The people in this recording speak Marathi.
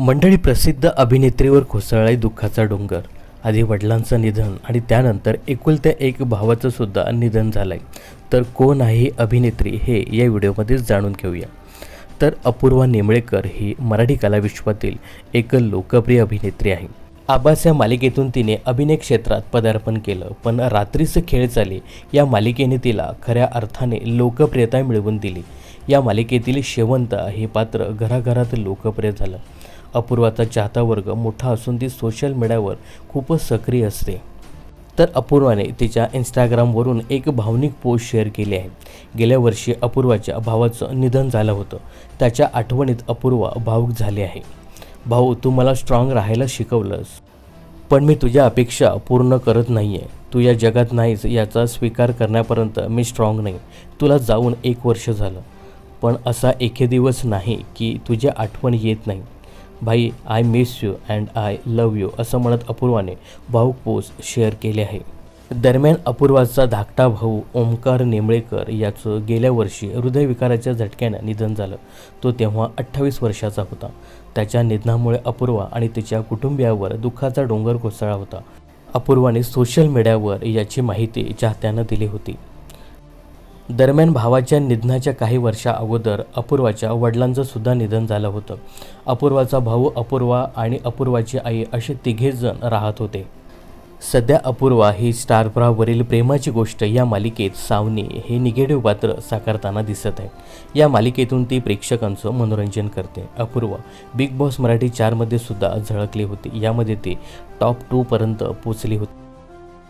मंडळी प्रसिद्ध अभिनेत्रीवर कोसळलाय दुःखाचा डोंगर. आधी वडिलांचं निधन आणि त्यानंतर एकुलत्या एक भावाचं सुद्धा निधन झालंय. तर कोण आहे अभिनेत्री हे या व्हिडिओमध्ये जाणून घेऊया. तर अपूर्वा नेमळेकर ही मराठी कलाविश्वातील एक लोकप्रिय अभिनेत्री आहे. आबास या मालिकेतून तिने अभिनय क्षेत्रात पदार्पण केलं पण रात्रीचं खेळ चाले या मालिकेने तिला खऱ्या अर्थाने लोकप्रियता मिळवून दिली. या मालिकेतील शेवंत हे पात्र घराघरात लोकप्रिय झालं. अपूर्वाचा चाहता वर्ग मोठा असून ती सोशल मीडियावर खूपच सक्रिय असते. तर अपूर्वाने तिच्या इंस्टाग्रामवरून एक भावनिक पोस्ट शेअर केली आहे. गेल्या वर्षी अपूर्वाच्या भावाचं निधन झालं होतं. त्याच्या आठवणीत अपूर्वा भावूक झाली आहे. भाऊ तू मला स्ट्रॉंग राहायला शिकवलंस. पण मी तुझ्या अपेक्षा पूर्ण करत नाही आहे तू या जगात नाहीस याचा स्वीकार करण्यापर्यंत मी स्ट्रॉंग नाही. तुला जाऊन एक वर्ष झालं. पण असा एके दिवस नाही की तुझी आठवण येत नाही. भाई I miss you and I love you असं म्हणत अपूर्वाने भाऊक पोस्ट शेअर केले आहे. दरम्यान अपूर्वाचा धाकटा भाऊ ओमकार नेमळेकर याचं गेल्या वर्षी हृदयविकाराच्या झटक्यानं निधन झालं. तो तेव्हा अठ्ठावीस वर्षाचा होता. त्याच्या निधनामुळे अपूर्वा आणि तिच्या कुटुंबियावर दुःखाचा डोंगर कोसळला होता. अपूर्वाने सोशल मीडियावर याची माहिती चाहत्यांना दिली होती. दरम्यान भावाच्या निधनाच्या काही वर्षा अगोदर अपूर्वाच्या वडिलांचं सुद्धा निधन झालं होतं. अपूर्वाचा भाऊ अपूर्वा आणि अपूर्वाची आई असे तिघे जण राहत होते. सध्या अपूर्वा ही स्टारप्रावरील प्रेमाची गोष्ट या मालिकेत सावनी हे निगेटिव्ह पात्र साकारताना दिसत आहे. या मालिकेतून ती प्रेक्षकांचं मनोरंजन करते. अपूर्वा बिग बॉस मराठी चारमध्ये सुद्धा झळकली होती. यामध्ये ती टॉप टूपर्यंत पोचली होती.